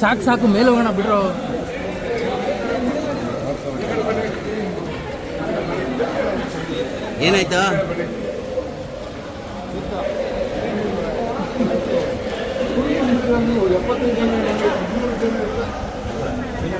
ಸಾಕು ಸಾಕು ಮೇಲೆ ಹೋಗೋಣ ಬಿಡ್ರೋ. ಏನಾಯ್ತು? ಎಪ್ಪತ್ತೈದು ಜನ ಹದಿಮೂರು ಜನ ಇಲ್ಲ